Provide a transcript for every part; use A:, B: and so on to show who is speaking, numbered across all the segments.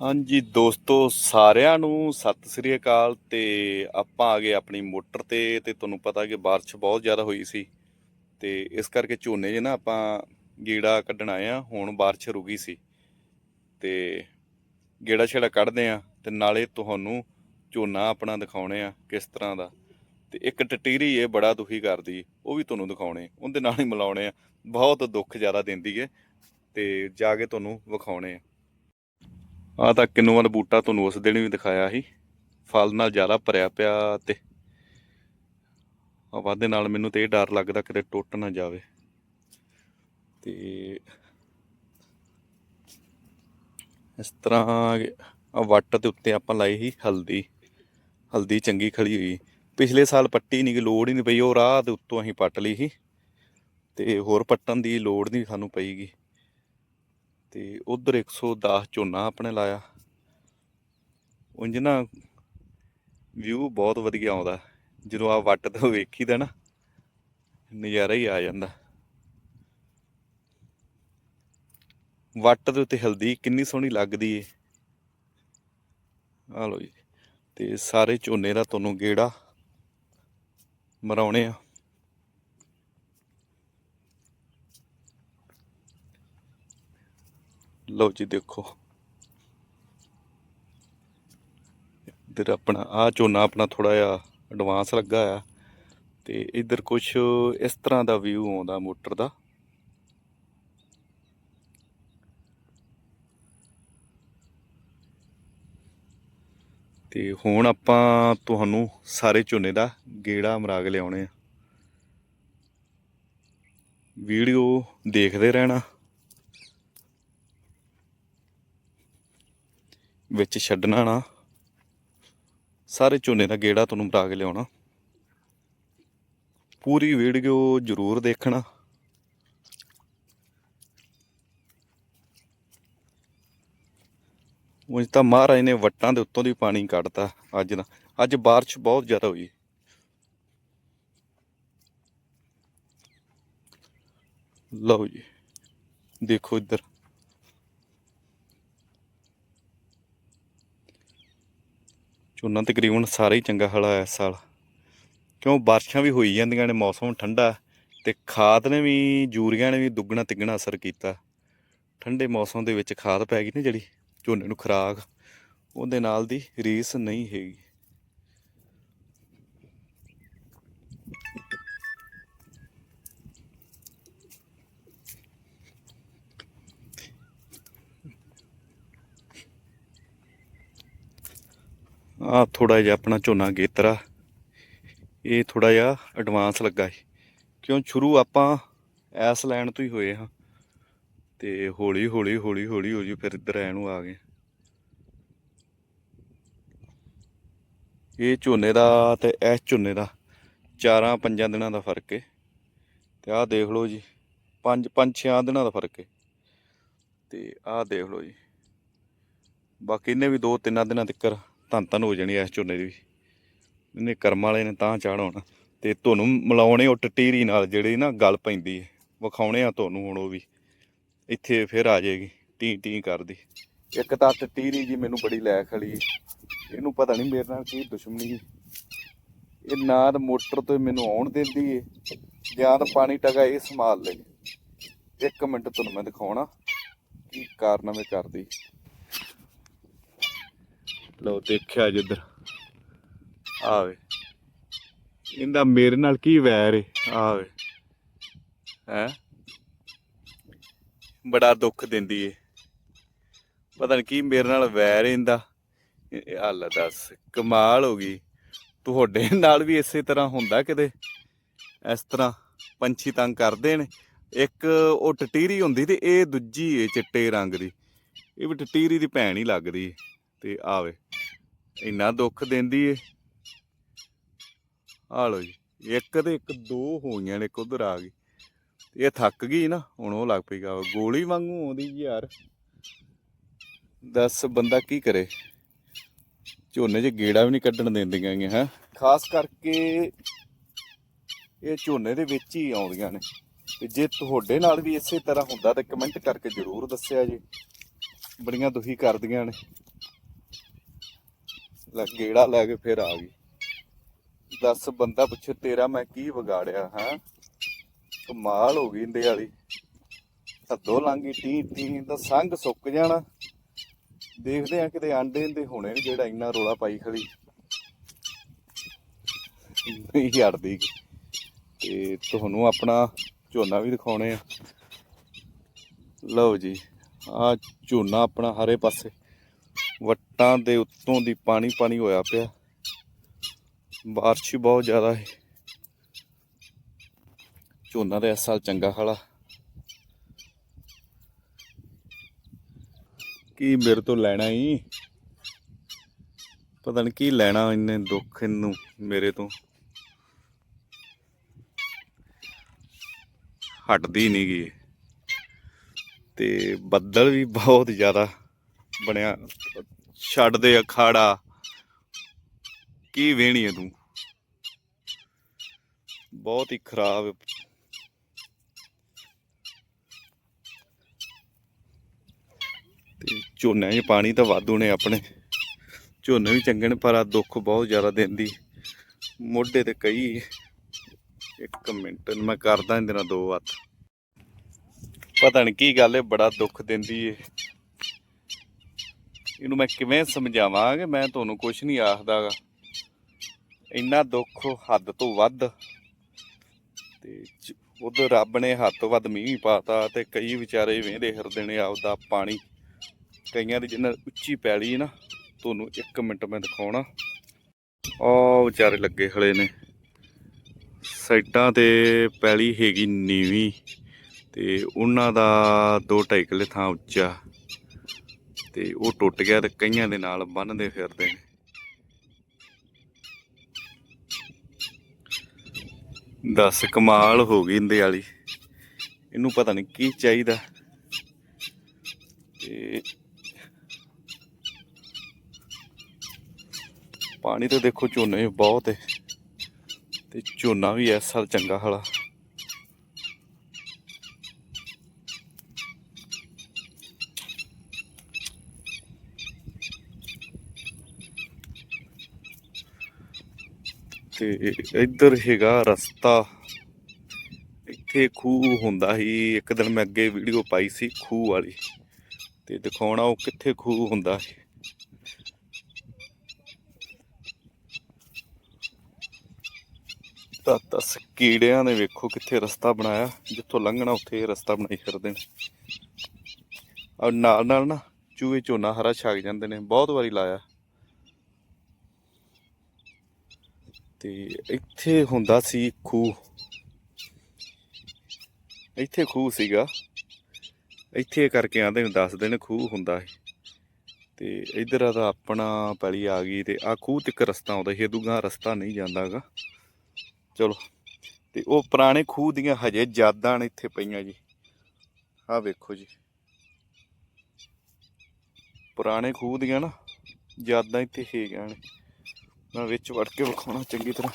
A: ਹਾਂਜੀ, ਦੋਸਤੋ, ਸਾਰਿਆਂ ਨੂੰ ਸਤਿ ਸ੍ਰੀ ਅਕਾਲ ਤੇ ਆਪਾਂ ਆ ਗਏ ਆਪਣੀ ਮੋਟਰ ਤੇ ਤੇ ਤੁਹਾਨੂੰ ਪਤਾ ਕਿ ਬਾਰਿਸ਼ ਬਹੁਤ ਜ਼ਿਆਦਾ ਹੋਈ ਸੀ ਤੇ ਇਸ ਕਰਕੇ ਝੋਨੇ 'ਚ ਨਾ ਆਪਾਂ ਗੀੜਾ ਕੱਢਣ ਆਏ ਆ, ਹੁਣ ਬਾਰਿਸ਼ ਰੁਕੀ ਸੀ ਤੇ ਗੇੜਾ ਛੇੜਾ ਕੱਢਦੇ ਆ ਤੇ ਨਾਲੇ ਤੁਹਾਨੂੰ ਝੋਨਾ ਆਪਣਾ ਦਿਖਾਉਣੇ ਆ ਕਿਸ ਤਰ੍ਹਾਂ ਦਾ ਤੇ ਇੱਕ ਟਟੀਰੀ ਇਹ ਬੜਾ ਦੁਖੀ ਕਰਦੀ, ਉਹ ਵੀ ਤੁਹਾਨੂੰ ਦਿਖਾਉਣੇ, ਉਹਦੇ ਨਾਲ ਹੀ ਮਿਲਾਉਣੇ ਆ, ਬਹੁਤ ਦੁੱਖ ਜ਼ਿਆਦਾ ਦਿੰਦੀ ਏ ਤੇ ਜਾ ਕੇ ਤੁਹਾਨੂੰ ਵਿਖਾਉਣੇ ਆ। ਆ ਤਾਂ ਕਿੰਨੂ ਵਾਲਾ ਬੂਟਾ ਤੁਹਾਨੂੰ ਉਸ ਦਿਨ ਵੀ ਦਿਖਾਇਆ ਸੀ। ਫਲ ਨਾਲ ਜ਼ਿਆਦਾ ਭਰਿਆ ਪਿਆ ਤੇ ਆ ਵਾਧੇ ਨਾਲ ਮੈਨੂੰ ਤੇ ਇਹ ਡਰ ਲੱਗਦਾ ਕਿਤੇ ਟੁੱਟ ਨਾ ਜਾਵੇ। ਤੇ ਇਸ ਤਰ੍ਹਾਂ ਆ ਵੱਟ ਦੇ ਉੱਤੇ ਆਪਾਂ ਲਾਈ ਸੀ ਹਲਦੀ। ਹਲਦੀ ਚੰਗੀ ਖੜੀ ਹੋਈ। ਪਿਛਲੇ ਸਾਲ ਪੱਟੀ ਨਹੀਂ ਕਿ ਲੋੜ ਹੀ ਨਹੀਂ ਪਈ, ਉਹ ਰਾਹ ਦੇ ਉੱਤੋਂ ਅਸੀਂ ਪੱਟ ਲਈ ਸੀ। ਤੇ ਹੋਰ ਪੱਟਣ ਦੀ ਲੋੜ ਨਹੀਂ ਸਾਨੂੰ ਪਈਗੀ ਤੇ ਉਧਰ 110 ਝੋਨਾ ਆਪਣੇ ਲਾਇਆ। ਉਂਝ ਨਾ ਵਿਊ ਬਹੁਤ ਵਧੀਆ ਆਉਂਦਾ। ਜਦੋਂ ਆ ਵੱਟ ਤੋਂ ਵੇਖੀਦਾ ਨਾ, ਨਜ਼ਾਰਾ ਹੀ ਆ ਜਾਂਦਾ। ਵੱਟ ਦੇ ਉੱਤੇ ਹਲਦੀ ਕਿੰਨੀ ਸੋਹਣੀ ਲੱਗਦੀ ਏ। ਆ ਲੋ ਜੀ, ਤੇ ਸਾਰੇ ਝੋਨੇ ਦਾ ਤੁਹਾਨੂੰ ਗੇੜਾ ਮਰਾਉਣੇ ਆ। ਲਓ ਜੀ ਦੇਖੋ। ਇੱਧਰ ਆਪਣਾ ਆ ਝੋਨਾ ਆਪਣਾ ਥੋੜਾ ਜਿਹਾ ਐਡਵਾਂਸ ਲੱਗਾ ਆ। ਤੇ ਇੱਧਰ ਕੁਝ ਇਸ ਤਰ੍ਹਾਂ ਦਾ ਵਿਊ ਆਉਂਦਾ ਮੋਟਰ ਦਾ। ਤੇ ਹੁਣ ਆਪਾਂ ਤੁਹਾਨੂੰ ਸਾਰੇ ਝੋਨੇ ਦਾ ਗੇੜਾ ਮਰਾਗ ਲਿਆਉਣੇ ਆ। ਵੀਡੀਓ ਦੇਖਦੇ ਰਹਿਣਾ। ਵਿੱਚ ਛੱਡਣਾ ਨਾ। ਸਾਰੇ ਝੋਨੇ ਦਾ ਗੇੜਾ ਤੁਹਾਨੂੰ ਬਰਾ ਕੇ ਲਿਆਉਣਾ। ਪੂਰੀ ਵੀਡੀਓ ਜ਼ਰੂਰ ਦੇਖਣਾ। ਉਂਝ ਤਾਂ ਮਹਾਰਾਜ ਨੇ ਵੱਟਾਂ ਦੇ ਉੱਤੋਂ ਦੀ ਪਾਣੀ ਕੱਢਤਾ ਅੱਜ ਦਾ। ਅੱਜ ਬਾਰਿਸ਼ ਬਹੁਤ ਜ਼ਿਆਦਾ ਹੋਈ। ਲਓ ਜੀ, ਦੇਖੋ ਇੱਧਰ। ਝੋਨਾ ਤਕਰੀਬਨ ਸਾਰਾ ਹੀ ਚੰਗਾ ਹਲਾ ਹੈ ਇਸ ਸਾਲ। ਕਿਉਂ ਬਾਰਿਸ਼ਾਂ ਵੀ ਹੋਈ ਜਾਂਦੀਆਂ ਨੇ, ਮੌਸਮ ਠੰਡਾ ਤੇ ਖਾਦ ਨੇ ਵੀ, ਯੂਰੀਆ ਨੇ ਵੀ ਦੁੱਗਣਾ ਤਿੱਗਣਾ ਅਸਰ ਕੀਤਾ। ਠੰਡੇ ਮੌਸਮ ਦੇ ਵਿੱਚ ਖਾਦ ਪੈ ਗਈ ਨਾ ਜਿਹੜੀ ਝੋਨੇ ਨੂੰ ਖੁਰਾਕ, ਉਹਦੇ ਨਾਲ ਦੀ ਰੀਸ ਨਹੀਂ ਹੈਗੀ। ਆ ਥੋੜਾ ਜਿਹਾ ਆਪਣਾ ਝੋਨਾ ਗੇਤਰਾ। ਇਹ ਥੋੜਾ ਜਿਹਾ ਐਡਵਾਂਸ ਲੱਗਾ ਹੈ ਕਿਉਂ? ਸ਼ੁਰੂ ਆਪਾਂ ਐਸ ਲੈਣ ਤੋਂ ਹੀ ਹੋਏ ਹਾਂ। ਤੇ ਹੌਲੀ ਹੌਲੀ ਹੌਲੀ ਹੌਲੀ ਹੋ ਜੀ, ਫਿਰ ਇੱਧਰ ਐ ਨੂੰ ਆ ਗਏ। ਇਹ ਝੋਨੇ ਦਾ ਤੇ ਇਸ ਝੋਨੇ ਦਾ ਚਾਰਾਂ ਪੰਜਾਂ ਦਿਨਾਂ ਦਾ ਫ਼ਰਕ ਹੈ ਤੇ ਆਹ ਦੇਖ ਲਓ ਜੀ, ਪੰਜ ਪੰਜ, ਛਿਆਂ ਦਿਨਾਂ ਦਾ ਫ਼ਰਕ ਹੈ ਤੇ ਆਹ ਦੇਖ ਲਓ ਜੀ, ਬਾਕੀ ਇਹਨੇ ਵੀ ਦੋ ਤਿੰਨਾਂ ਦਿਨਾਂ ਤੱਕ ਧੰਨ ਧੰਨ ਹੋ ਜਾਣੀ ਇਸ ਝੋਨੇ ਦੀ ਵੀ। ਇਹਨੇ ਕਰਮ ਵਾਲੇ ਨੇ ਤਾਂ ਚਾੜ ਹੋਣਾ ਤੇ ਤੁਹਾਨੂੰ ਮਿਲਾਉਣੇ ਉਹ ਟਟੀਰੀ ਨਾਲ ਜਿਹੜੀ ਨਾ ਗੱਲ ਪੈਂਦੀ ਹੈ। ਵਿਖਾਉਣੇ ਆ ਤੁਹਾਨੂੰ ਹੁਣ ਉਹ ਵੀ। ਇੱਥੇ ਫਿਰ ਆ ਜਾਏਗੀ। ਟੀ ਟੀ ਕਰਦੀ। ਇੱਕ ਤਾਂ ਟਟੀਰੀ ਜੀ ਮੈਨੂੰ ਬੜੀ ਲੈ ਖਲੀ ਇਹਨੂੰ ਪਤਾ ਨਹੀਂ ਮੇਰੇ ਨਾਲ ਕੀ ਦੁਸ਼ਮਣੀ ਸੀ। ਇਹ ਨਾ ਤਾਂ ਮੋਟਰ ਤੋਂ ਮੈਨੂੰ ਆਉਣ ਦਿੰਦੀ ਏ। ਜਾਂ ਤਾਂ ਪਾਣੀ ਟਗਾ ਇਹ ਸੰਭਾਲ ਲੈ ਇੱਕ ਮਿੰਟ ਤੁਹਾਨੂੰ ਮੈਂ ਦਿਖਾਉਣਾ ਕੀ ਕਾਰਨਾਮੇ ਕਰਦੀ। ਲਓ, ਦੇਖਿਆ ਜਿੱਧਰ ਆਵੇ ਇਹਦਾ ਮੇਰੇ ਨਾਲ ਕੀ ਵੈਰ ਏ? ਆਵੇ ਹੈ? ਬੜਾ ਦੁੱਖ ਦਿੰਦੀ ਏ। ਪਤਾ ਨਹੀਂ ਕੀ ਮੇਰੇ ਨਾਲ ਵੈਰ ਏ ਇਹਦਾ। ਹਾਲ ਦੱਸ, ਕਮਾਲ ਹੋ ਗਈ। ਤੁਹਾਡੇ ਨਾਲ ਵੀ ਇਸੇ ਤਰ੍ਹਾਂ ਹੁੰਦਾ ਕਿਤੇ? ਇਸ ਤਰ੍ਹਾਂ ਪੰਛੀ ਤੰਗ ਕਰਦੇ ਨੇ। ਇੱਕ ਉਹ ਟਟੀਰੀ ਹੁੰਦੀ ਤੇ ਇਹ ਦੂਜੀ ਏ ਚਿੱਟੇ ਰੰਗ ਦੀ। ਇਹ ਵੀ ਟਟੀਰੀ ਦੀ ਭੈਣ ਹੀ ਲੱਗਦੀ ਏ। ਤੇ ਆਵੇ। ਇੰਨਾ ਦੁੱਖ ਦਿੰਦੀ ਏ। ਆ ਲੋ ਜੀ, ਇੱਕ ਤੇ ਇੱਕ ਦੋ ਹੋਈਆਂ ਨੇ ਇੱਕ ਉਧਰ ਆ ਗਈ। ਇਹ ਥੱਕ ਗਈ ਨਾ, ਹੁਣ ਉਹ ਲੱਗ ਪਈ ਗਾ। ਗੋਲੀ ਵਾਂਗੂ ਆਉਂਦੀ ਯਾਰ। ਦੱਸ ਬੰਦਾ ਕੀ ਕਰੇ? ਝੋਨੇ 'ਚ ਗੇੜਾ ਵੀ ਨਹੀਂ ਕੱਢਣ ਦਿੰਦੀਆਂ ਗੀਆਂ ਹੈ? ਖਾਸ ਕਰਕੇ ਇਹ ਝੋਨੇ ਦੇ ਵਿੱਚ ਹੀ ਆਉਂਦੀਆਂ ਨੇ। ਤੇ ਜੇ ਤੁਹਾਡੇ ਨਾਲ ਵੀ ਇਸੇ ਤਰ੍ਹਾਂ ਹੁੰਦਾ ਤਾਂ ਕਮੈਂਟ ਕਰਕੇ ਜ਼ਰੂਰ ਦੱਸਿਆ ਜੀ। ਬੜੀਆਂ ਦੁਖੀ ਕਰਦੀਆਂ ਨੇ। ਲੈ ਗੇੜਾ ਲੈ ਕੇ ਫਿਰ ਆ ਗਈ। ਦੱਸ ਬੰਦਾ ਪੁੱਛੇ, ਤੇਰਾ ਮੈਂ ਕੀ ਵਿਗਾੜਿਆ, ਹਾਂ? ਕਮਾਲ ਹੋ ਗਈ ਇੰਦੇ ਵਾਲੀ। ਹੱਦੋਂ ਲੰਗੀ ਟੀ ਟੀ ਦਾ ਸੰਗ ਸੁੱਕ ਜਾਣਾ। ਦੇਖਦੇ ਆ ਕਿਤੇ ਆਂਡੇ ਦੇ ਹੋਣੇ ਨੀ ਜਿਹੜਾ ਇੰਨਾ ਰੋਲਾ ਪਾਈ ਖੜੀ। ਨਹੀਂ ਹਟਦੀ। ਤੇ ਤੁਹਾਨੂੰ ਆਪਣਾ ਝੋਨਾ ਵੀ ਦਿਖਾਉਣੇ ਆ। ਲਓ ਜੀ ਆ ਝੋਨਾ ਆਪਣਾ ਹਰੇ ਪਾਸੇ। ਵੱਟਾਂ ਦੇ ਉੱਤੋਂ ਦੀ ਪਾਣੀ ਪਾਣੀ ਹੋਇਆ ਪਿਆ। ਬਾਰਿਸ਼ ਹੀ ਬਹੁਤ ਜ਼ਿਆਦਾ ਹੈ ਝੋਨਾ ਤੇ ਇਸ ਸਾਲ ਚੰਗਾ ਖਾਲਾ। ਕੀ ਮੇਰੇ ਤੋਂ ਲੈਣਾ ਹੀ ਪਤਾ ਨਹੀਂ ਕੀ ਲੈਣਾ ਇੰਨੇ ਦੁੱਖ ਇਹਨੂੰ ਮੇਰੇ ਤੋਂ। ਹਟਦੀ ਨਹੀਂ ਗਈ ਤੇ ਬੱਦਲ ਵੀ ਬਹੁਤ ਜ਼ਿਆਦਾ। ਬਣਿਆ। ਛੱਡਦੇ ਅਖਾੜਾ। ਕੀ ਵੇਣੀ ਹੈ ਤੂੰ? ਬਹੁਤ ਹੀ ਖਰਾਬ ਤੇ ਝੋਨੇ 'ਚ ਪਾਣੀ ਤਾਂ ਵਾਧੂ ਨੇ ਆਪਣੇ। ਝੋਨੇ ਵੀ ਚੰਗੇ ਨੇ, ਪਰ ਆ ਦੁੱਖ ਬਹੁਤ ਜ਼ਿਆਦਾ ਦਿੰਦੀ। ਮੋਢੇ ਤੇ ਕਈ ਇੱਕ ਮਿੰਟ, ਮੈਂ ਕਰਦਾ ਇਹਦੇ ਨਾਲ ਦੋ ਹੱਥ। ਪਤਾ ਨਹੀਂ ਕੀ ਗੱਲ ਹੈ ਬੜਾ ਦੁੱਖ ਦਿੰਦੀ ਏ। ਇਹਨੂੰ ਮੈਂ ਕਿਵੇਂ ਸਮਝਾਵਾਂ ਕਿ ਮੈਂ ਤੁਹਾਨੂੰ ਕੁਝ ਨਹੀਂ ਆਖਦਾਗਾ। ਇੰਨਾ ਦੁੱਖ ਹੱਦ ਤੋਂ ਵੱਧ। ਤੇ ਉਧਰ ਰੱਬ ਨੇ ਹੱਦ ਤੋਂ ਵੱਧ ਮੀਂਹ ਵੀ ਪਾਤਾ ਤੇ ਕਈ ਵਿਚਾਰੇ ਵੇਂਦੇ ਫਿਰਦੇ ਨੇ ਆਪਦਾ ਪਾਣੀ। ਕਈਆਂ ਦੀ ਜਿੰਨਾ ਉੱਚੀ ਪੈਲੀ ਨਾ, ਤੁਹਾਨੂੰ 1 ਮਿੰਟ ਮੈਂ ਦਿਖਾਉਣਾ। ਉਹ ਵਿਚਾਰੇ ਲੱਗੇ ਖੜੇ ਨੇ। ਸਾਈਡਾਂ ਤੇ ਪੈਲੀ ਹੈਗੀ ਨੀਵੀਂ ਤੇ ਉਹਨਾਂ ਦਾ 2.5 ਕਿੱਲੇ ਥਾਂ ਉੱਚਾ। ਤੇ ਉਹ ਟੁੱਟ ਗਿਆ ਤੇ ਕਈਆਂ ਦੇ ਨਾਲ ਬੰਨਦੇ ਫਿਰਦੇ ਨੇ। ਦੱਸ, ਕਮਾਲ ਹੋ ਗਈ ਇੰਦੇ ਵਾਲੀ। ਇਹਨੂੰ ਪਤਾ ਨਹੀਂ ਕੀ ਚਾਹੀਦਾ। ਤੇ ਪਾਣੀ ਤਾਂ ਦੇਖੋ ਝੋਨੇ ਬਹੁਤ ਹੈ ਤੇ ਝੋਨਾ ਵੀ ਇਸ ਸਾਲ ਚੰਗਾ ਹਲਾ। ਤੇ ਇੱਧਰ ਹੈਗਾ ਰਸਤਾ। ਇੱਥੇ ਖੂਹ ਹੁੰਦਾ ਸੀ। ਇੱਕ ਦਿਨ ਮੈਂ ਅੱਗੇ ਵੀਡੀਓ ਪਾਈ ਸੀ ਖੂਹ ਵਾਲੀ। ਤੇ ਦਿਖਾਉਣਾ ਉਹ ਕਿੱਥੇ ਖੂਹ ਹੁੰਦਾ ਸੀ। ਤਾਂ ਦਸ ਕੀੜਿਆਂ ਨੇ ਵੇਖੋ ਕਿੱਥੇ ਰਸਤਾ ਬਣਾਇਆ। ਜਿੱਥੋਂ ਲੰਘਣਾ ਉੱਥੇ ਇਹ ਰਸਤਾ ਬਣਾਈ ਫਿਰਦੇ ਨੇ। ਔਰ ਨਾਲ ਨਾਲ ਨਾ ਚੂਹੇ ਝੋਨਾ ਹਰਾ ਛਕ ਜਾਂਦੇ ਨੇ। ਬਹੁਤ ਵਾਰੀ ਲਾਇਆ। ਤੇ ਇੱਥੇ ਹੁੰਦਾ ਸੀ ਖੂਹ। ਇੱਥੇ ਖੂਹ ਸੀਗਾ। ਇੱਥੇ ਕਰਕੇ ਆਂਦੇ ਨੇ ਦੱਸਦੇ ਨੇ ਖੂਹ ਹੁੰਦਾ ਹੈ ਤੇ ਇਧਰ ਆ ਤਾਂ ਆਪਣਾ ਪੈਲੀ ਆ ਗਈ ਤੇ ਆ ਖੂਹ ਤੱਕ ਰਸਤਾ ਆਉਂਦਾ ਸੀ ਦੂਗਾ ਰਸਤਾ ਨਹੀਂ ਜਾਂਦਾਗਾ ਚਲੋ, ਤੇ ਉਹ ਪੁਰਾਣੇ ਖੂਹ ਦੀਆਂ ਹਜੇ ਯਾਦਾਂ ਨੇ ਇੱਥੇ ਪਈਆਂ ਜੀ। ਆਹ ਵੇਖੋ ਜੀ। ਪੁਰਾਣੇ ਖੂਹ ਦੀਆਂ ਨਾ ਯਾਦਾਂ ਇੱਥੇ ਹੈਗੀਆਂ ਨੇ। ਮੈਂ ਵਿੱਚ ਵੜ ਕੇ ਵਿਖਾਉਣਾ ਚੰਗੀ ਤਰ੍ਹਾਂ।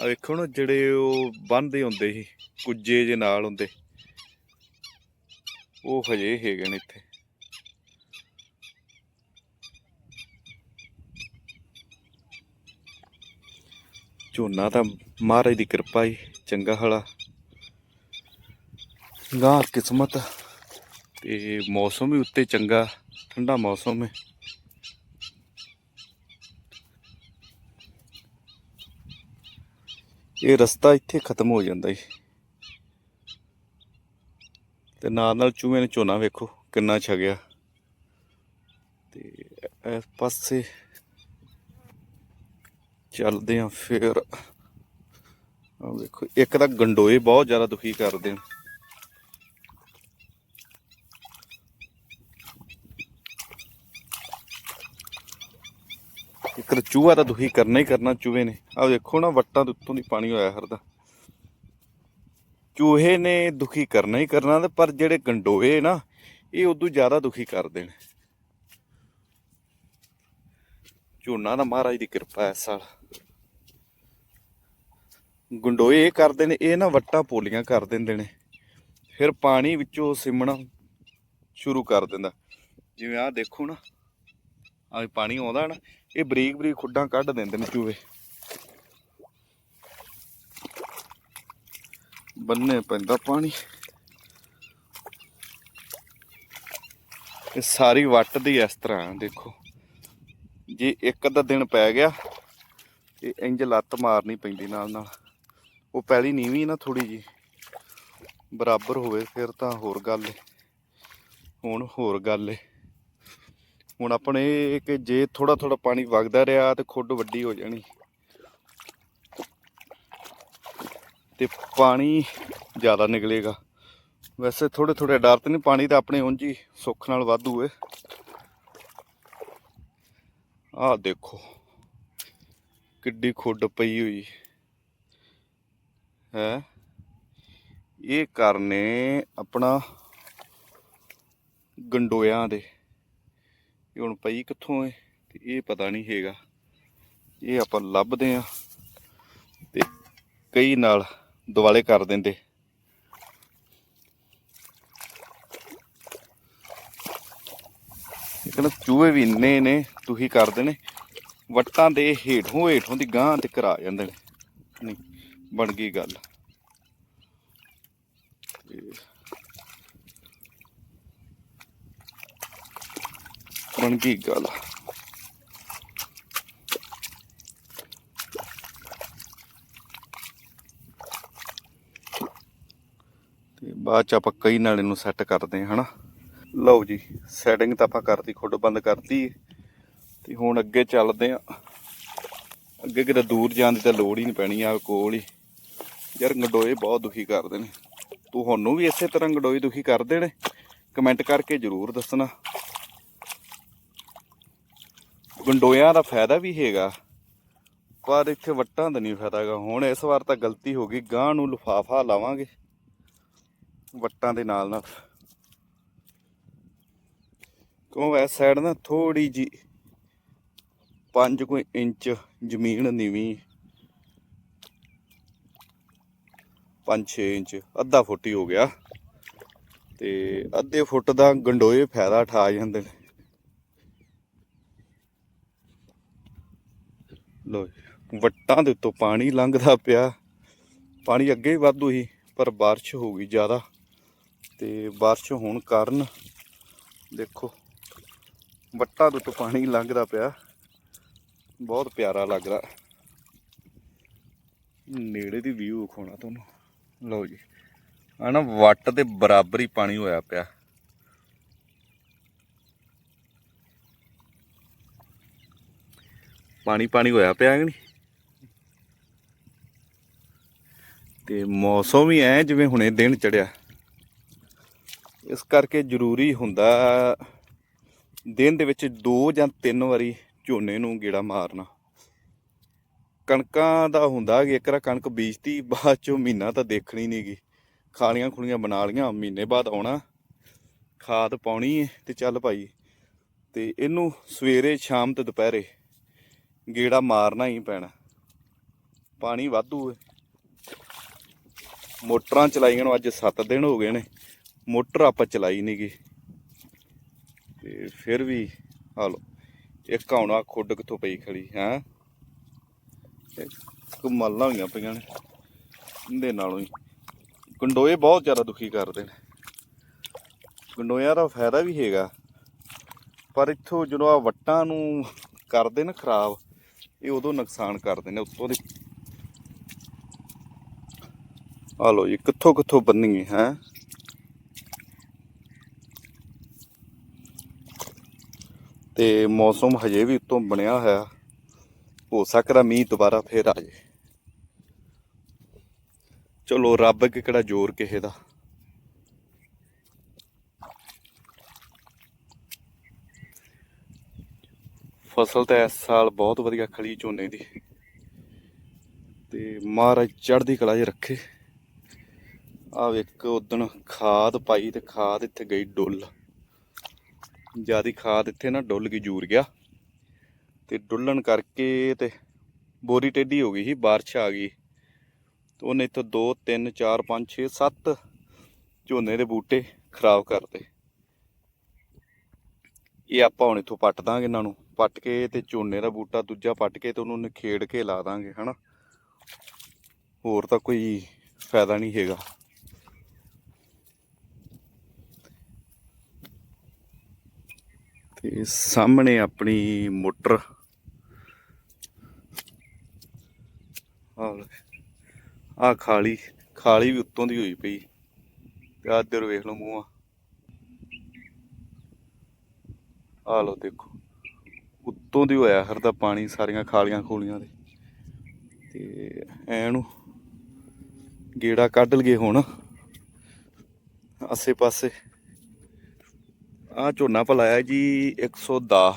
A: ਆ ਵੇਖੋ ਨਾ, ਜਿਹੜੇ ਉਹ ਬੰਨਦੇ ਹੁੰਦੇ ਸੀ, ਕੁੱਜੇ ਜੇ ਨਾਲ ਹੁੰਦੇ। ਉਹ ਹਜੇ ਹੈਗੇ ਨੇ ਇੱਥੇ। ਝੋਨਾ ਤਾਂ ਮਹਾਰਾਜ ਦੀ ਕਿਰਪਾ ਹੀ ਚੰਗਾ ਹਲਾ। ਗਾਂ ਕਿਸਮਤ। ਤੇ ਮੌਸਮ ਵੀ ਉੱਤੇ ਚੰਗਾ, ਠੰਡਾ ਮੌਸਮ ਹੈ ਇਹ ਰਸਤਾ ਇੱਥੇ ਖਤਮ ਹੋ ਜਾਂਦਾ ਜੀ ਤੇ ਨਾਲ ਨਾਲ ਚੂਹੇ ਨੇ ਝੋਨਾ ਵੇਖੋ ਕਿੰਨਾ ਛਗਿਆ ਤੇ ਇਸ ਪਾਸੇ ਚੱਲਦੇ ਆ ਫਿਰ। ਆ ਵੇਖੋ, ਇੱਕ ਤਾਂ ਗੰਡੋਏ ਬਹੁਤ ਜ਼ਿਆਦਾ ਦੁਖੀ ਕਰਦੇ ਨੇ ਇੱਕ ਚੂਹਾ ਤਾਂ ਦੁਖੀ ਕਰਨਾ ਹੀ ਕਰਨਾ ਚੂਹੇ ਨੇ। ਆਹ ਦੇਖੋ ਨਾ, ਵੱਟਾਂ ਦੇ ਉੱਤੋਂ ਦੀ ਪਾਣੀ ਹੋਇਆ ਹਰਦਾ। ਚੂਹੇ ਨੇ ਦੁਖੀ ਕਰਨਾ ਹੀ ਕਰਨਾ ਤੇ ਪਰ ਜਿਹੜੇ ਗੰਡੋਏ ਨਾ, ਇਹ ਉਦੋਂ ਜ਼ਿਆਦਾ ਦੁਖੀ ਕਰਦੇ ਨੇ। ਝੋਨਾ ਦਾ ਮਹਾਰਾਜ ਦੀ ਕਿਰਪਾ ਇਸ ਸਾਲ। ਗੰਡੋਏ ਇਹ ਕਰਦੇ ਨੇ, ਇਹ ਨਾ ਵੱਟਾਂ ਪੋਲੀਆਂ ਕਰ ਦਿੰਦੇ ਨੇ। ਫਿਰ ਪਾਣੀ ਵਿੱਚੋਂ ਸਿਮਣਾ ਸ਼ੁਰੂ ਕਰ ਦਿੰਦਾ। ਜਿਵੇਂ ਆਹ ਦੇਖੋ ਨਾ ਆ ਪਾਣੀ ਆਉਂਦਾ ਨਾ ਇਹ ਬਰੀਕ ਬਰੀਕ ਖੁੱਡਾਂ ਕੱਢ ਦਿੰਦੇ ਨੇ ਚੂਹੇ। ਬੰਨੇ ਪੈਂਦਾ ਪਾਣੀ। ਇਹ ਸਾਰੀ ਵੱਟਦੀ ਇਸ ਤਰ੍ਹਾਂ ਦੇਖੋ। ਜੇ ਇੱਕ ਅੱਧਾ ਦਿਨ ਪੈ ਗਿਆ, ਤੇ ਇੰਜ ਲੱਤ ਮਾਰਨੀ ਪੈਂਦੀ ਨਾਲ ਨਾਲ। ਉਹ ਪੈਲੀ ਨੀਵੀਂ ਨਾ ਥੋੜੀ ਜੀ ਬਰਾਬਰ ਹੋਵੇ, ਫਿਰ ਤਾਂ ਹੋਰ ਗੱਲ ਏ। ਹੁਣ ਹੋਰ ਗੱਲ ਏ। ਹੁਣ ਆਪਣੇ ਇਹ ਕਿ ਜੇ ਥੋੜਾ ਥੋੜਾ ਪਾਣੀ ਵਗਦਾ ਰਿਹਾ ਤੇ ਖੁੱਡ ਵੱਡੀ ਹੋ ਜਾਣੀ। ਤੇ ਪਾਣੀ ਜ਼ਿਆਦਾ ਨਿਕਲੇਗਾ। ਵੈਸੇ ਥੋੜੇ ਥੋੜੇ ਡਰ ਤੇ ਨਹੀਂ, ਪਾਣੀ ਤਾਂ ਆਪਣੇ ਉਂਝ ਹੀ ਸੁੱਖ ਨਾਲ ਵਾਧੂ ਏ। ਆਹ ਦੇਖੋ, ਕਿੱਡੀ ਖੁੱਡ ਪਈ ਹੋਈ। ਹੈ? ਇਹ ਕਰਨੇ ਆਪਣਾ ਗੰਡੋਇਆਂ ਦੇ। ਇਹ ਹੁਣ ਪਈ ਕਿੱਥੋਂ ਹੈ ਤੇ ਇਹ ਪਤਾ ਨਹੀਂ ਹੈਗਾ। ਇਹ ਆਪਾਂ ਲੱਭਦੇ ਆ ਤੇ ਕਈ ਨਾਲ ਦਿਵਾਲੇ ਕਰ ਦਿੰਦੇ। ਇਹ ਚੂਹੇ ਵੀ ਇੰਨੇ ਨੇ, ਤੁਸੀਂ ਕਰਦੇ ਨੇ ਵੱਟਾਂ ਦੇ ਹੇਠੋਂ ਹੇਠੋਂ ਦੀ ਗਾਂ ਤੇ ਕਰਾ ਜਾਂਦੇ ਨੇ। ਨਹੀਂ, ਬਣ ਗਈ ਗੱਲ। ਇਹ ਬਣ ਗਈ ਗੱਲ। ਤੇ ਬਾਅਦ ਚ ਆਪਾਂ ਕਈ ਨਾਲ ਇਹਨੂੰ ਸੈੱਟ ਕਰਦੇ ਹਾਂ, ਹਨਾ? ਲਓ ਜੀ ਸੈਟਿੰਗ ਤਾਂ ਆਪਾਂ ਕਰਤੀ, ਖੁੱਡ ਬੰਦ ਕਰਤੀ। ਤੇ ਹੁਣ ਅੱਗੇ ਚੱਲਦੇ ਆ ਅੱਗੇ ਕਿਤੇ ਦੂਰ ਜਾਣ ਦੀ ਤਾਂ ਲੋੜ ਹੀ ਨਹੀਂ ਪੈਣੀ ਆ, ਕੋਲ ਹੀ। ਯਾਰ ਗੰਡੋਏ ਬਹੁਤ ਦੁਖੀ ਕਰਦੇ ਨੇ। ਤੂੰ ਤੁਹਾਨੂੰ ਵੀ ਇਸੇ ਤਰ੍ਹਾਂ ਗੰਡੋਏ ਦੁਖੀ ਕਰਦੇ ਨੇ? ਕਮੈਂਟ ਕਰਕੇ ਜਰੂਰ ਦੱਸਣਾ। ਗੰਡੋਇਆਂ ਦਾ ਫਾਇਦਾ ਵੀ ਹੈਗਾ, ਪਰ ਇੱਥੇ ਵੱਟਾਂ ਦਾ ਨਹੀਂ ਫਾਇਦਾ ਹੈਗਾ। ਹੁਣ ਇਸ ਵਾਰ ਤਾਂ ਗਲਤੀ ਹੋ ਗਈ ਗਾਂ ਨੂੰ ਲਫਾਫਾ ਲਾਵਾਂਗੇ, ਵੱਟਾਂ ਦੇ ਨਾਲ ਨਾਲ। ਕਿਉਂ, ਇਸ ਸਾਈਡ ਨਾ ਥੋੜੀ ਜੀ 5 ਕੋਈ ਇੰਚ ਜ਼ਮੀਨ ਨੀਵੀਂ 5-6 ਇੰਚ, ਅੱਧਾ ਫੁੱਟ ਹੀ ਹੋ ਗਿਆ। ਤੇ ਅੱਧੇ ਫੁੱਟ ਦਾ ਗੰਡੋਏ ਫਾਇਦਾ ਠਾ ਜਾਂਦੇ ਨੇ। ਲੋ ਵੱਟਾਂ ਦੇ ਉੱਤੋਂ ਪਾਣੀ ਲੰਘਦਾ ਪਿਆ। ਪਾਣੀ ਅੱਗੇ ਹੀ ਵਾਧੂ ਸੀ, ਪਰ ਬਾਰਿਸ਼ ਹੋ ਗਈ ਜ਼ਿਆਦਾ। ਤੇ ਬਾਰਿਸ਼ ਹੋਣ ਕਾਰਨ ਦੇਖੋ, ਵੱਟਾਂ ਦੇ ਉੱਤੋਂ ਪਾਣੀ ਲੰਘਦਾ ਪਿਆ। ਬਹੁਤ ਪਿਆਰਾ ਲੱਗਦਾ ਨੇੜੇ ਦੀ ਵਿਊ ਵਿਖਾਉਣਾ ਤੁਹਾਨੂੰ। ਲਓ ਜੀ ਆ ਨਾ ਵੱਟ ਦੇ ਬਰਾਬਰ ਹੀ ਪਾਣੀ ਹੋਇਆ ਪਿਆ। ਪਾਣੀ ਪਾਣੀ ਹੋਇਆ ਪਿਆ ਕਿ ਨਹੀਂ? ਤੇ ਮੌਸਮ ਵੀ ਐ ਜਿਵੇਂ ਹੁਣੇ ਦਿਨ ਚੜਿਆ। ਇਸ ਕਰਕੇ ਜ਼ਰੂਰੀ ਹੁੰਦਾ ਦਿਨ ਦੇ ਵਿੱਚ ਦੋ ਜਾਂ ਤਿੰਨ ਵਾਰੀ ਝੋਨੇ ਨੂੰ ਗੇੜਾ ਮਾਰਨਾ। ਕਣਕਾਂ ਦਾ ਹੁੰਦਾ ਕਿ ਇੱਕ ਇੱਕਰਾ ਕਣਕ ਬੀਜਤੀ, ਬਾਅਦ ਚੋਂ ਮਹੀਨਾ ਤਾਂ ਦੇਖਣੀ ਨਹੀਂਗੀ ਖਾਲੀਆਂ ਖੁਲੀਆਂ ਬਣਾ ਲੀਆਂ ਮਹੀਨੇ ਬਾਅਦ ਆਉਣਾ। ਖਾਦ ਪਾਉਣੀ ਹੈ ਤੇ ਚੱਲ ਭਾਈ। ਤੇ ਇਹਨੂੰ ਸਵੇਰੇ, ਸ਼ਾਮ ਤੇ ਦੁਪਹਿਰੇ ਗੇੜਾ ਮਾਰਨਾ ਹੀ ਪੈਣਾ। ਪਾਣੀ ਵਾਧੂ ਹੈ ਮੋਟਰਾਂ ਚਲਾਈਆਂ ਨੂੰ ਅੱਜ 7 ਦਿਨ ਹੋ ਗਏ ਨੇ। ਮੋਟਰ ਆਪਾਂ ਚਲਾਈ ਨਹੀਂ ਗੀ। ਤੇ ਫਿਰ ਵੀ ਹਾਲੋ ਇੱਕ ਆਉਣਾ ਖੁੱਡ ਕਿੱਥੋਂ ਪਈ ਖੜੀ, ਹੈ? ਕਮਾਲਾਂ ਹੋਈਆਂ ਪਈਆਂ ਨੇ, ਇਹਦੇ ਨਾਲੋਂ ਹੀ। ਗੰਡੋਏ ਬਹੁਤ ਜ਼ਿਆਦਾ ਦੁਖੀ ਕਰਦੇ ਨੇ। ਗੰਡੋਇਆਂ ਦਾ ਫਾਇਦਾ ਵੀ ਹੈਗਾ। ਪਰ ਇੱਥੋਂ ਜਦੋਂ ਆ ਵੱਟਾਂ ਨੂੰ ਕਰਦੇ ਨਾ ਖਰਾਬ ਇਹ ਉਦੋਂ ਨੁਕਸਾਨ ਕਰਦੇ ਨੇ ਉੱਤੋਂ ਦੀ। ਆ ਲੋ ਜੀ, ਕਿੱਥੋਂ ਕਿੱਥੋਂ ਬੰਨੀ ਹੈ? ਤੇ ਮੌਸਮ ਹਜੇ ਵੀ ਉੱਤੋਂ ਬਣਿਆ ਹੋਇਆ। ਹੋ ਸਕਦਾ ਮੀਂਹ ਦੁਬਾਰਾ ਫੇਰ ਆ ਜਾਏ। ਚਲੋ, ਰੱਬ ਅੱਗੇ ਕਿਹੜਾ ਜ਼ੋਰ ਕਿਸੇ ਦਾ। ਫਸਲ ਤਾਂ ਇਸ ਸਾਲ ਬਹੁਤ ਵਧੀਆ ਖਲੀ ਝੋਨੇ ਦੀ। ਤੇ ਮਹਾਰਾਜ ਚੜ੍ਹਦੀ ਕਲਾ 'ਚ ਰੱਖੇ। ਆ ਵੇਖ ਉਦਣ ਖਾਦ ਪਾਈ ਤੇ ਖਾਦ ਇੱਥੇ ਗਈ ਡੁੱਲ। ਜਿਆਦੀ ਖਾਦ ਇੱਥੇ ਨਾ ਡੁੱਲ ਗਈ ਜੂਰ ਗਿਆ। ਤੇ ਡੁੱਲਣ ਕਰਕੇ ਤੇ ਬੋਰੀ ਟੇਢੀ ਹੋ ਗਈ ਸੀ, ਬਾਰਿਸ਼ ਆ ਗਈ। ਉਹਨੇ ਇੱਥੋਂ 2 3 4 5 6 7 ਝੋਨੇ ਦੇ ਬੂਟੇ ਖਰਾਬ ਕਰਤੇ। ਇਹ ਆਪਾਂ ਹੁਣ ਇੱਥੋਂ ਪੱਟ ਦਾਂਗੇ ਇਹਨਾਂ ਨੂੰ। ਪੱਟ ਕੇ ਤੇ ਝੋਨੇ ਦਾ ਬੂਟਾ ਦੂਜਾ ਪੱਟ ਕੇ ਤੇ ਉਹਨੂੰ ਨਿਖੇੜ ਕੇ ਲਾ ਦਾਂਗੇ, ਹਨਾ? ਹੋਰ ਤਾਂ ਕੋਈ ਫਾਇਦਾ ਨਹੀਂ ਹੈਗਾ। ਤੇ ਸਾਹਮਣੇ ਆਪਣੀ ਮੋਟਰ। ਆ ਖਾਲੀ ਖਾਲੀ ਵੀ ਉੱਤੋਂ ਦੀ ਹੋਈ ਪਈ। ਤੇ ਆਹ ਵੇਖ ਲਓ ਮੂੰਹ ਆ। ਲਓ ਦੇਖੋ। ਉੱਤੋਂ ਦੀ ਹੋਇਆ ਹਰਦਾ ਪਾਣੀ ਸਾਰੀਆਂ ਖਾਲੀਆਂ ਖੋਲੀਆਂ ਦੇ। ਤੇ ਐ ਨੂੰ ਗੇੜਾ ਕੱਢ ਲਗੇ ਹੁਣ ਆਸੇ ਪਾਸੇ ਆ ਝੋਨਾ ਭਲਾਇਆ ਜੀ 110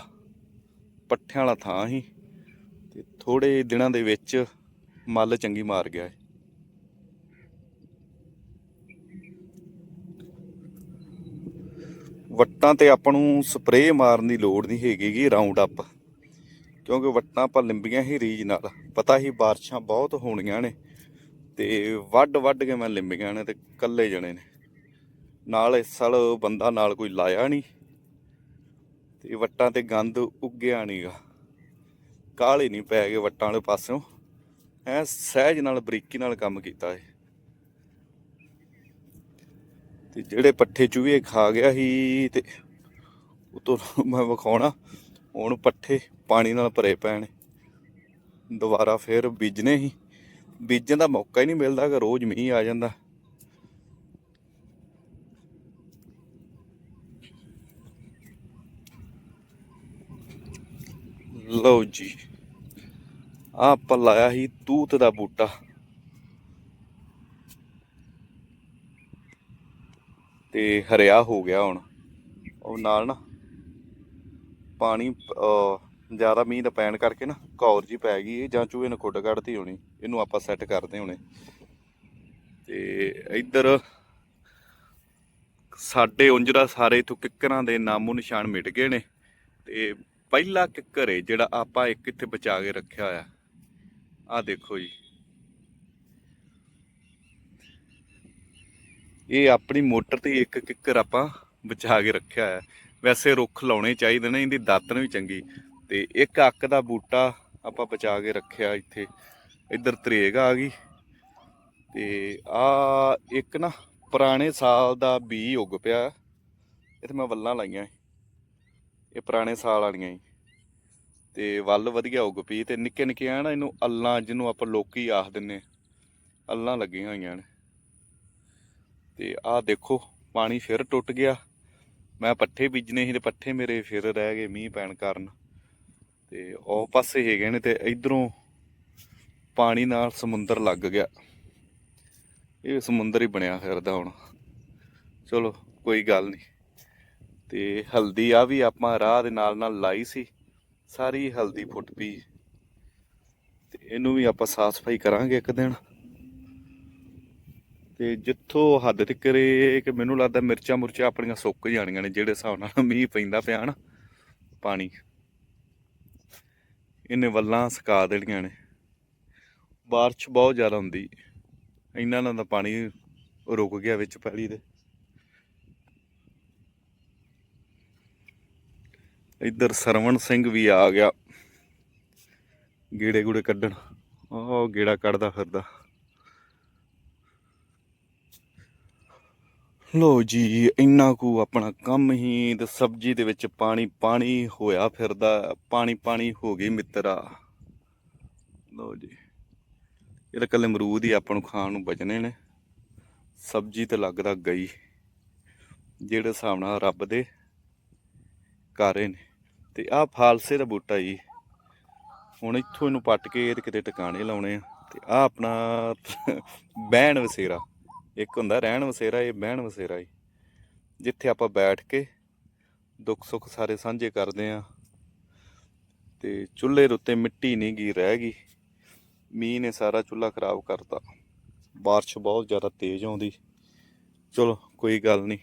A: ਪੱਠਿਆਂ ਵਾਲਾ ਥਾਂ ਹੀ ਤੇ ਥੋੜੇ ਦਿਨਾਂ ਦੇ ਵਿੱਚ ਮੱਲ ਚੰਗੀ ਮਾਰ ਗਿਆ ਵੱਟਾਂ ਤੇ ਆਪਾਂ ਨੂੰ ਸਪਰੇਅ ਮਾਰਨ ਦੀ ਲੋੜ ਨਹੀਂ ਹੈਗੀ ਗੀ ਰਾਉਂਡ ਅਪ ਕਿਉਂਕਿ ਵੱਟਾਂ ਆਪਾਂ ਲਿੰਬੀਆਂ ਹੀ ਰੀਜ ਨਾਲ। ਪਤਾ ਹੀ ਬਾਰਿਸ਼ਾਂ ਬਹੁਤ ਹੋਣੀਆਂ ਨੇ ਤੇ ਵੱਡ ਵੱਡ ਕੇ ਮੈਂ ਲਿੰਬੀਆਂ ਨੇ ਤੇ ਕੱਲੇ ਜਣੇ ਨੇ। ਨਾਲ ਇਸ ਸਾਲ ਬੰਦਾ ਨਾਲ ਕੋਈ ਲਾਇਆ ਨਹੀਂ ਤੇ ਵੱਟਾਂ ਤੇ ਗੰਦ ਉੱਗਿਆ ਨਹੀਂਗਾ ਕਾਲੇ ਨਹੀਂ ਪੈ ਗਏ ਵੱਟਾਂ ਵਾਲੇ ਪਾਸਿਓਂ। ਐ ਸਹਿਜ ਨਾਲ, ਬਰੀਕੀ ਨਾਲ ਕੰਮ ਕੀਤਾ ਏ ਤੇ ਜਿਹੜੇ ਪੱਠੇ ਚੂਹੇ ਖਾ ਗਿਆ ਸੀ ਤੇ ਉਤੋਂ ਮੈਂ ਵਿਖਾਉਣਾ, ਹੁਣ ਪੱਠੇ ਪਾਣੀ ਨਾਲ ਭਰੇ ਪਏ ਨੇ ਦੁਬਾਰਾ ਫੇਰ ਬੀਜਨੇ ਹੀ। ਬੀਜਣ ਦਾ ਮੌਕਾ ਹੀ ਨਹੀਂ ਮਿਲਦਾ ਕਿ ਰੋਜ਼ ਮੀਂਹ ਆ ਜਾਂਦਾ। ਲਓ ਜੀ, ਆਹ ਆਪਾਂ ਲਾਇਆ ਸੀ ਤੂਤ ਦਾ ਬੂਟਾ। ਤੇ ਹਰਿਆ ਹੋ ਗਿਆ ਹੁਣ। ਉਹ ਨਾਲ ਨਾ ਪਾਣੀ ਜ਼ਿਆਦਾ ਮੀਂਹ ਦਾ ਪੈਣ ਕਰਕੇ ਨਾ ਕੌਰ ਜੀ ਪੈ ਗਈ ਇਹ ਜਾਂ ਚੂਹੇ ਨੇ ਖੁੱਡ ਕੱਢਤੀ ਹੋਣੀ, ਇਹਨੂੰ ਆਪਾਂ ਸੈੱਟ ਕਰਦੇ ਹੋਣੇ। ਤੇ ਇੱਧਰ ਸਾਡੇ ਉਂਜਰਾ ਸਾਰੇ ਇਥੋਂ ਕਿੱਕਰਾਂ ਦੇ ਨਾਮੋ ਨਿਸ਼ਾਨ ਮਿਟ ਗਏ ਨੇ ਤੇ ਪਹਿਲਾ ਕਿੱਕਰ ਏ ਜਿਹੜਾ ਆਪਾਂ ਇੱਕ ਇੱਥੇ ਬਚਾ ਕੇ ਰੱਖਿਆ ਹੋਇਆ। ਆਹ ਦੇਖੋ ਜੀ। ਇਹ ਆਪਣੀ ਮੋਟਰ ਤੇ ਇੱਕ ਕਿੱਕਰ ਆਪਾਂ ਬਚਾ ਕੇ ਰੱਖਿਆ ਹੈ ਵੈਸੇ ਰੁੱਖ ਲਾਉਣੇ ਚਾਹੀਦੇ ਨੇ, ਇਹਦੀ ਦਾਤਨ ਵੀ ਚੰਗੀ। ਤੇ ਇੱਕ ਅੱਕ ਦਾ ਬੂਟਾ ਆਪਾਂ ਬਚਾ ਕੇ ਰੱਖਿਆ ਇੱਥੇ। ਇੱਧਰ ਤਰੇਗ ਆ ਗਈ ਤੇ ਆ ਇੱਕ ਨਾ ਪੁਰਾਣੇ ਸਾਲ ਦਾ ਬੀ ਉੱਗ ਪਿਆ। ਇੱਥੇ ਮੈਂ ਵੱਲਾਂ ਲਾਈਆਂ ਇਹ ਪੁਰਾਣੇ ਸਾਲ ਵਾਲੀਆਂ ਹੀ ਤੇ ਵੱਲ ਵਧੀਆ ਉੱਗ ਪਈ ਤੇ ਨਿੱਕੇ ਨਿੱਕੇ ਆ ਨਾ ਇਹਨੂੰ ਅੱਲਾਂ ਜਿਹਨੂੰ ਆਪਾਂ ਲੋਕੀ ਆਖ ਦਿੰਨੇ ਅੱਲਾਂ ਲੱਗੀਆਂ ਹੋਈਆਂ ਨੇ। ਤੇ ਆਹ ਦੇਖੋ, ਪਾਣੀ ਫਿਰ ਟੁੱਟ ਗਿਆ। ਮੈਂ ਪੱਠੇ ਬੀਜਨੇ ਸੀ ਤੇ ਪੱਠੇ ਮੇਰੇ ਫਿਰ ਰਹਿ ਗਏ ਮੀਂਹ ਪੈਣ ਕਾਰਨ। ਤੇ ਉਹ ਪਾਸੇ ਹੈਗੇ ਨੇ ਤੇ ਇਧਰੋਂ ਪਾਣੀ ਨਾਲ ਸਮੁੰਦਰ ਲੱਗ ਗਿਆ। ਇਹ ਸਮੁੰਦਰ ਹੀ ਬਣਿਆ ਫਿਰਦਾ ਹੁਣ। ਚਲੋ, ਕੋਈ ਗੱਲ ਨਹੀਂ। ਤੇ ਹਲਦੀ ਆ ਵੀ ਆਪਾਂ ਰਾਹ ਦੇ ਨਾਲ ਨਾਲ ਲਾਈ ਸੀ। ਸਾਰੀ ਹਲਦੀ ਫੁੱਟ ਪਈ। ਤੇ ਇਹਨੂੰ ਵੀ ਆਪਾਂ ਸਾਫ਼ ਸਫ਼ਾਈ ਕਰਾਂਗੇ ਇੱਕ ਦਿਨ। ਤੇ ਜਿੱਥੋਂ ਹੱਦ ਤੱਕ ਇਹ ਕਿ ਮੈਨੂੰ ਲੱਗਦਾ ਮਿਰਚਾਂ ਮੁਰਚਾਂ ਆਪਣੀਆਂ ਸੁੱਕ ਜਾਣੀਆਂ ਨੇ, ਜਿਹੜੇ ਹਿਸਾਬ ਨਾਲ ਮੀਂਹ ਪੈਂਦਾ ਪਿਆ ਨਾ, ਪਾਣੀ। ਇਹਨੇ ਵੱਲਾਂ ਸੁਕਾ ਦੇਣੀਆਂ ਨੇ। ਬਾਰਿਸ਼ ਬਹੁਤ ਜ਼ਿਆਦਾ ਹੁੰਦੀ। ਇੰਨਾ ਨਾਲ ਤਾਂ ਪਾਣੀ ਰੁਕ ਗਿਆ ਵਿੱਚ ਪੈਲੀ ਦੇ ਇੱਧਰ ਸਰਵਣ ਸਿੰਘ ਵੀ ਆ ਗਿਆ। ਗੇੜੇ ਗੂੜੇ ਕੱਢਣ। ਉਹ ਗੇੜਾ ਕੱਢਦਾ ਫਿਰਦਾ। ਲੋ ਜੀ, ਇੰਨਾ ਕੁ ਆਪਣਾ ਕੰਮ ਹੀ ਤੇ ਸਬਜ਼ੀ ਦੇ ਵਿੱਚ ਪਾਣੀ ਪਾਣੀ ਹੋਇਆ ਫਿਰਦਾ, ਪਾਣੀ ਪਾਣੀ ਹੋ ਗਈ ਮਿੱਤਰਾ। ਲੋ ਜੀ, ਇਹ ਤਾਂ ਕੱਲੇ ਅਮਰੂਦ ਹੀ ਆਪਾਂ ਨੂੰ ਖਾਣ ਨੂੰ ਬਚਨੇ ਨੇ। ਸਬਜ਼ੀ ਤੇ ਲੱਗਦਾ ਗਈ, ਜਿਹੜੇ ਹਿਸਾਬ ਨਾਲ ਰੱਬ ਦੇ ਕਾਰੇ ਨੇ। ਤੇ ਆਹ ਫਾਲਸੇ ਦਾ ਬੂਟਾ ਜੀ, ਹੁਣ ਇੱਥੋਂ ਇਹਨੂੰ ਪੱਟ ਕੇ ਤੇ ਕਿਤੇ ਟਿਕਾਣੇ ਲਾਉਣੇ ਆ। ਤੇ ਆਹ ਆਪਣਾ ਬਹਿਣ ਵਸੇਰਾ। ਇੱਕ ਹੁੰਦਾ ਰਹਿਣ ਵਸੇਰਾ, ਇਹ ਬਹਿਣ ਵਸੇਰਾ ਜੀ ਜਿੱਥੇ ਆਪਾਂ ਬੈਠ ਕੇ ਦੁੱਖ ਸੁੱਖ ਸਾਰੇ ਸਾਂਝੇ ਕਰਦੇ ਆ ਤੇ ਚੁੱਲ੍ਹੇ ਦੇ ਉੱਤੇ ਮਿੱਟੀ ਨਹੀਂ ਗਈ ਰਹਿ ਗਈ, ਮੀਂਹ ਨੇ ਸਾਰਾ ਚੁੱਲ੍ਹਾ ਖਰਾਬ ਕਰਤਾ। ਬਾਰਿਸ਼ ਬਹੁਤ ਜ਼ਿਆਦਾ ਤੇਜ਼ ਆਉਂਦੀ। ਚਲੋ, ਕੋਈ ਗੱਲ ਨਹੀਂ।